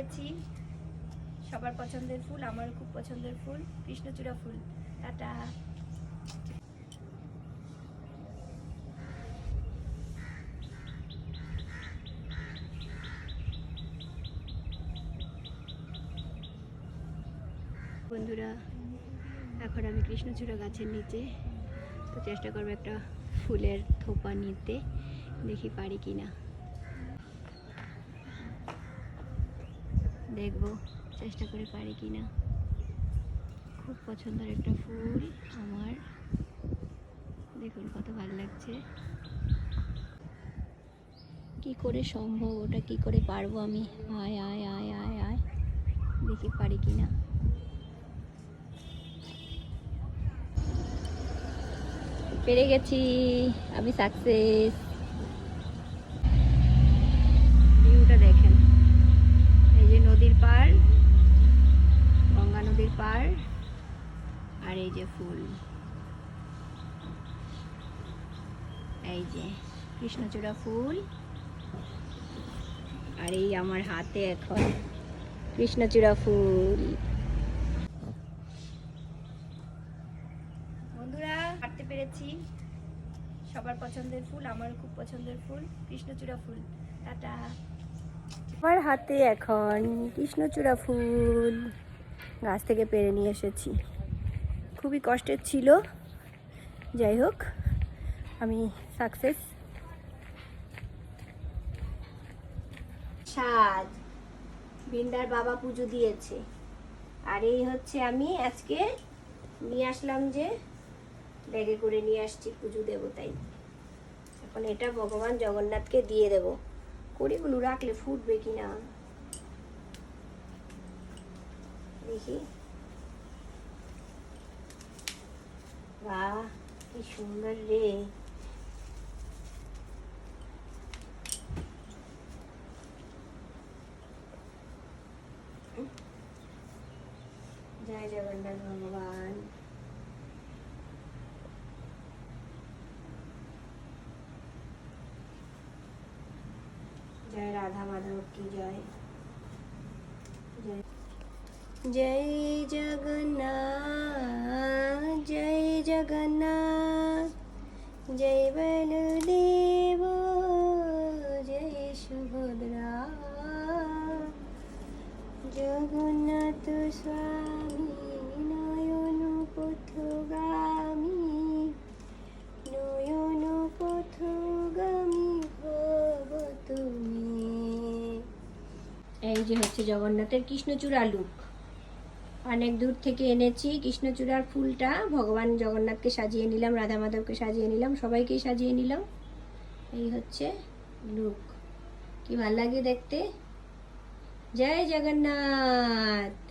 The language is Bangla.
পেরেছি সবার পছন্দের ফুল, আমারও খুব পছন্দের ফুল, কৃষ্ণচূড়া ফুল। টাটা। বন্ধুরা, এখন আমি কৃষ্ণচূড়া গাছের নিচে। তো চেষ্টা করব একটা ফুলের থোপা নিতে। দেখি পারি কি না দেখব, চেষ্টা করে পারি কি না খুব পছন্দের একটা ফুল আমার। দেখুন কত ভালো লাগছে। কি করে সম্ভব? ওটা কি করে পারব আমি? আয় আয় আয় আয় আয়। দেখি পারি কি না পেরে গেছি। আমি সাকসেস গঙ্গা নদীর পার আর এই যে ফুল। এই যে কৃষ্ণচূড়া ফুল আর এই আমার হাতে এখন কৃষ্ণচূড়া ফুল। বন্ধুরা, হাঁটতে পেরেছি। সবার পছন্দের ফুল আমার খুব পছন্দের ফুল, কৃষ্ণচূড়া ফুল। টাটা। আমার হাতে এখন কৃষ্ণচূড়া ফুল। গাছ থেকে পেরে নিয়ে এসেছি। খুবই কষ্টের ছিল। যাই হোক, আমি সাকসেস সাজ, বিন্দার বাবা পুজো দিয়েছে। আর এই হচ্ছে আমি আজকে নিয়ে আসলাম যে, ব্যাগে করে নিয়ে আসছি পুজো দেবো তাই। এখন এটা ভগবান জগন্নাথকে দিয়ে দেব। কড়িগুলো রাখলে ফুটবে কি না দেখি বাহ কি সুন্দর রে জয় জগন্নাথ ভগবান জয় রাধা মাধব কি জয় জয় জয় জগন্নাথ জয় জগন্নাথ। জয় বলদেব, জয় সুভদ্রা। জগন্নাথ স্বামী, নয়ন পথগামী। নয়ন পথগামী ভব তুমি। এই যে হচ্ছে জগন্নাথের কৃষ্ণচূড়া লুক। অনেক দূর থেকে এনেছি। কৃষ্ণচূড়ার ফুলটা ভগবান জগন্নাথকে সাজিয়ে নিলাম, রাধা মাধবকে সাজিয়ে নিলাম, সবাইকেই সাজিয়ে নিলাম। এই হচ্ছে লুক কি ভালো লাগে দেখতে? জয় জগন্নাথ!